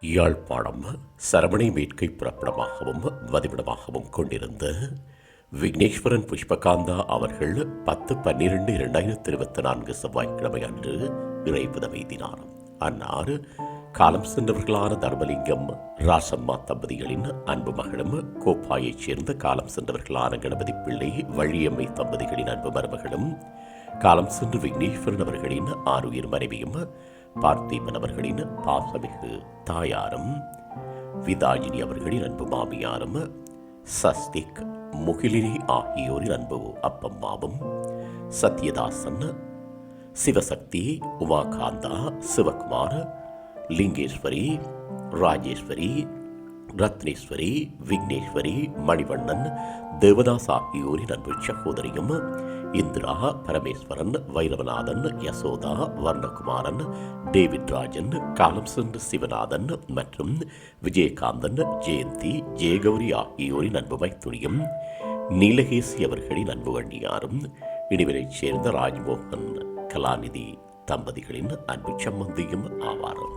யாழ்ப்பாணம் சரவணை மேற்கை புறப்படமாகவும் வதிவிடமாகவும் கொண்டிருந்த விக்னேஸ்வரன் புஷ்பகாந்தா அவர்கள் பத்து பன்னிரண்டு இரண்டாயிரத்தி இருபத்தி நான்கு செவ்வாய்க்கிழமை அன்று இறைபதம் அன்னார் காலம் சென்றவர்களான தர்மலிங்கம் ராசம்மா தம்பதிகளின் அன்பு மகளும் கோப்பாயைச் சேர்ந்த காலம் சென்றவர்களான கணபதி பிள்ளை வழியம்மை தம்பதிகளின் அன்பு மருமகளும் காலம் சென்று விக்னேஸ்வரன் அவர்களின் ஆறுயிர் மனைவியும் பார்த்திபன் அவர்களின் பாசமிகு தாயாரும் விதாயினி அவர்களின் அன்பு மாமியாரும் சஸ்திக் முகிலினி ஆகியோரின் அன்பு அப்பம்மாவும் சத்யதாசன் சிவசக்தி உமாகாந்தா சிவகுமார் லிங்கேஸ்வரி ராஜேஸ்வரி ரத்னேஸ்வரி விக்னேஸ்வரி மணிவண்ணன் தேவதாஸ் ஆகியோரின் அன்பு சகோதரியும் இந்திரா பரமேஸ்வரன் வைரவநாதன் யசோதா வர்ணகுமாரன் டேவிட் ராஜன் காலம் சென்ற சிவநாதன் மற்றும் விஜயகாந்தன் ஜெயந்தி ஜெயகௌரி ஆகியோரின் அன்புமை துணியும் நீலகேசி அவர்களின் அன்பு வண்ணியாரும் இனிவரைச் சேர்ந்த ராஜ்மோகன் கலாநிதி தம்பதிகளின் அன்பு சம்மந்தியும் ஆவாரம்